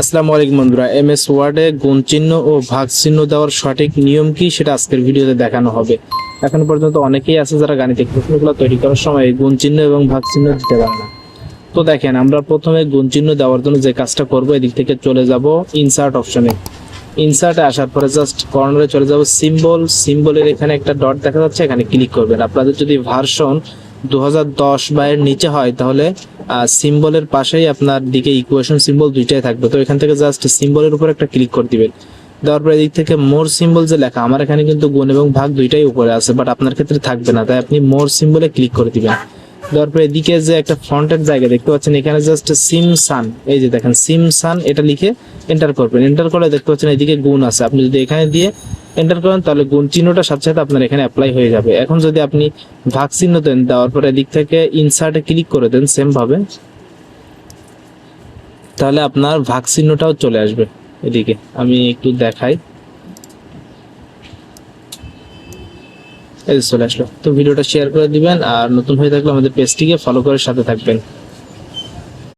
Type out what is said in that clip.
আসসালামু আলাইকুম বন্ধুরা এম এস ওয়ার্ডে গুণ চিহ্ন ও ভাগ চিহ্ন দেওয়ার সঠিক নিয়ম কি সেটা আজকের ভিডিওতে দেখানো হবে। এখন পর্যন্ত অনেকেই আছে যারা গাণিতিক প্রশ্নগুলো তৈরি করার সময় গুণ চিহ্ন এবং ভাগ চিহ্ন দিতে পারে না। তো দেখেন, আমরা প্রথমে গুণ চিহ্ন দেওয়ার জন্য যে কাজটা করব, এদিক থেকে চলে যাব ইনসার্ট অপশনে ইনসার্টে আসার পরে জাস্ট কর্নারে চলে যাব সিম্বল সিম্বলের এখানে একটা ডট দেখা যাচ্ছে, এখানে ক্লিক করবেন। আপনাদের যদি ভার্সন দু হাজার দশ বা নিচে হয়, তাহলে সিম্বলের পাশেই আপনার দিকে ইকুয়েশন সিম্বল দুইটাই থাকবে। তো এখান থেকে জাস্ট সিম্বলের উপর একটা ক্লিক করে দিবেন। দেওয়ার পরে এদিক থেকে মোর সিম্বল যে লেখা, আমার এখানে কিন্তু গুণ এবং ভাগ দুইটাই উপরে আছে বাট আপনার ক্ষেত্রে থাকবে না, তাই আপনি মোর সিম্বলে ক্লিক করে দিবেন। দেওয়ার পরে এদিকে যে একটা ফ্রন্টের জায়গা দেখতে পাচ্ছেন, এখানে জাস্ট সিম সান এই যে দেখেন সিম সান এটা লিখে এন্টার করবেন। এন্টার করলে দেখতে পাচ্ছেন এদিকে গুণ আছে। আপনি যদি এখানে দিয়ে এন্টার করেন, তাহলে গুণ চিহ্নটা সাথে সাথে আপনার এখানে অ্যাপ্লাই হয়ে যাবে। এখন যদি আপনি ভাগ চিহ্ন দেন, দেওয়ার পরে এদিক থেকে ইনসার্টে ক্লিক করে দেন সেম ভাবে, তাহলে আপনার ভাগ চিহ্নটাও চলে আসবে এদিকে। আমি একটু দেখাই। এই চলে আসলো। তো ভিডিওটা শেয়ার করে দিবেন, আর নতুন হয়ে থাকলে আমাদের পেজটিকে ফলো করে সাথে থাকবেন।